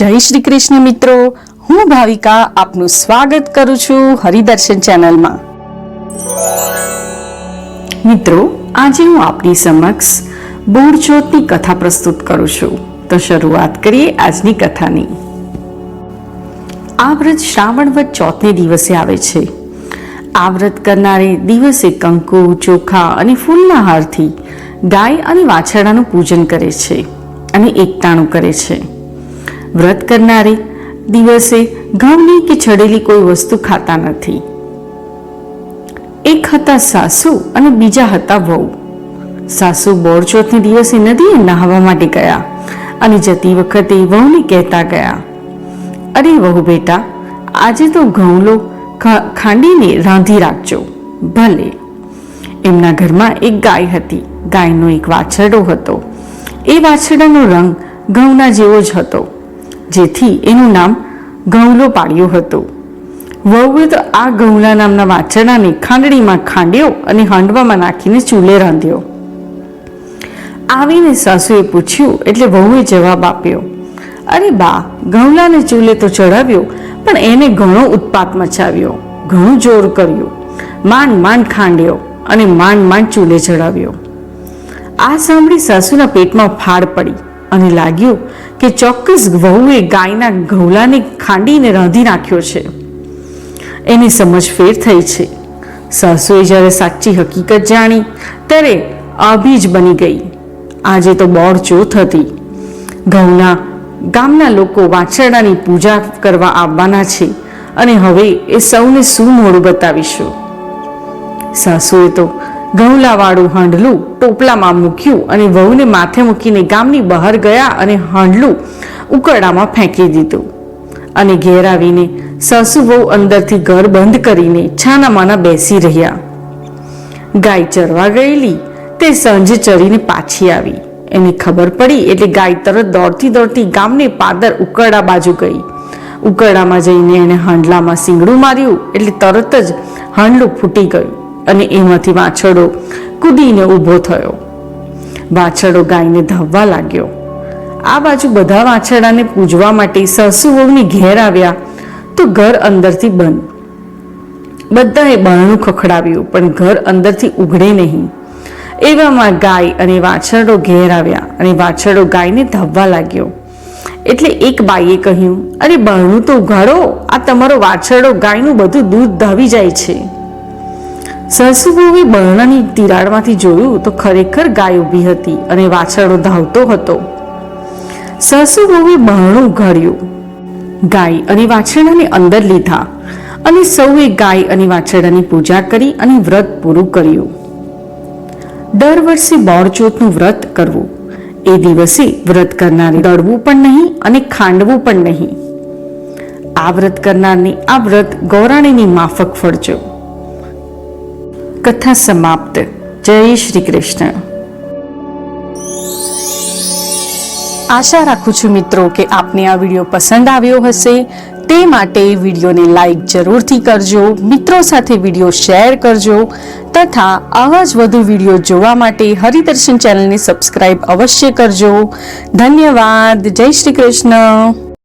જય શ્રી કૃષ્ણ મિત્રો. હું ભાવિકા આપનું સ્વાગત કરું છું હરિદર્શન ચેનલમાં. મિત્રો, આજે હું આપની સમક્ષ બોરજોતની કથા પ્રસ્તુત કરું છું. તો શરૂઆત કરીએ આજની કથાની. આ વ્રત શ્રાવણ વદ ચોથને દિવસે આવે છે. આ વ્રત કરનારે દિવસે કંકુ, ચોખા અને ફૂલના હારથી ગાય અને વાછરડાનું પૂજન કરે છે અને એકતાણું કરે છે. વ્રત કરનારે દિવસે ઘઉંની કે છડેલી કોઈ વસ્તુ ખાતા નથી. એક હતા સાસુ અને બીજા હતા વહુ. સાસુ બોરચોથને દિવસે નદીએ નહાવા માટે ગયા અને જતી વખતે વહુને કહેતા ગયા, અરે વહુ બેટા, આજે તો ઘઉં લો ખાંડીને રાંધી રાખજો, ભલે. એમના ઘરમાં એક ગાય હતી. ગાયનો એક વાછરડો હતો. એ વાછરડાનો રંગ ઘઉંના જેવો જ હતો. જેથી એનું નામ ઘઉંલો પાડ્યું હતું. વહુએ તો આ ઘઉંલા નામના વાછરડાને ખાંડણીમાં ખાંડ્યો અને હાંડવામાં નાખીને ચૂલે રાંધ્યો. આવીને સાસુએ પૂછ્યું, એટલે વહુએ જવાબ આપ્યો, અરે બા ઘઉંલાને ચૂલે તો ચડાવ્યો પણ એને ઘણો ઉત્પાત મચાવ્યો, ઘણું જોર કર્યું, માંડ માંડ ખાંડ્યો અને માંડ માંડ ચૂલે ચડાવ્યો આ સાંભળી સાસુના પેટમાં ફાડ પડી અને લાગ્યું કે ચોક્કસ વહુએ ગાયના ઘઉલાને ખાંડીને રાંધી નાખ્યો છે. એની સમજ ફેર થઈ છે. સાસુએ જ્યારે સાચી હકીકત જાણી, ત્યારે આભી જ બની ગઈ. આજે તો બોર ચોથ હતી. ઘઉંના ગામના લોકો વાછરડાની પૂજા કરવા આવવાના છે અને હવે એ સૌને શું મોડું બતાવીશું. સાસુએ તો ઘઉંલાવાળું હાંડલું ટોપલામાં મૂક્યું અને વહુને માથે મૂકીને ગામની બહાર ગયા અને હાંડલું ઉકરડામાં ફેંકી દીધું. અને ઘેર આવીને સાસુ વહુ અંદરથી ઘર બંધ કરીને છાનામાના બેસી રહ્યા. ગાય ચરવા ગયેલી, તે સાંજે ચરીને પાછી આવી. એને ખબર પડી એટલે ગાય તરત દોડતી દોડતી ગામને પાદર ઉકરડા બાજુ ગઈ. ઉકરડામાં જઈને એણે હાંડલામાં સિંગડું માર્યું એટલે તરત જ હાંડલું ફૂટી ગયું. અને એમાંથી વાછરડો કૂદીને ઊભો થયો. વાછરડો ગાયને ધાવવા લાગ્યો. આ બાજુ બધા વાછરડાને પૂજવા માટે સાસુ વહુની ઘેર આવ્યા તો ઘર અંદરથી બંધ. બધાએ બારણું ખખડાવ્યું, પણ ઘર અંદરથી ઉઘડે નહીં. એવામાં ગાય અને વાછરડો ઘેર આવ્યા અને વાછરડો ગાયને ધાવવા લાગ્યો. એટલે એક બાઈએ કહ્યું, અરે બારણું તો ઉઘાડો. આ તમારો વાછરડો ગાયનું બધું દૂધ ધાવી જાય છે. સાસુબહુએ બરણાની તિરાડમાંથી જોયું તો ખરેખર ગાય ઊભી હતી અને વાછરડો ધાવતો હતો. સાસુબહુએ બરણું ઉઘાડ્યું. ગાય અને વાછરડાને અંદર લીધા અને સૌએ ગાય અને વાછરડાની પૂજા કરી અને વ્રત પૂરું કર્યું. દર વર્ષે બોરચોથનું વ્રત કરવું. એ દિવસે વ્રત કરનારે દળવું પણ નહીં અને ખાંડવું પણ નહીં. આ વ્રત કરનારને આ વ્રત ગૌરાણીની માફક ફળજો કથા સમાપ્ત જય શ્રી કૃષ્ણ આશા રાખું છું મિત્રો કે આપને આ વીડિયો પસંદ આવ્યો હશે તે માટે વિડીયોને લાઈક જરૂરથી કરજો મિત્રો સાથે વીડિયો શેર કરજો તથા આવા જ વધુ વીડિયો જોવા માટે હરિદર્શન ચેનલને સબસ્ક્રાઇબ અવશ્ય કરજો ધન્યવાદ જય શ્રી કૃષ્ણ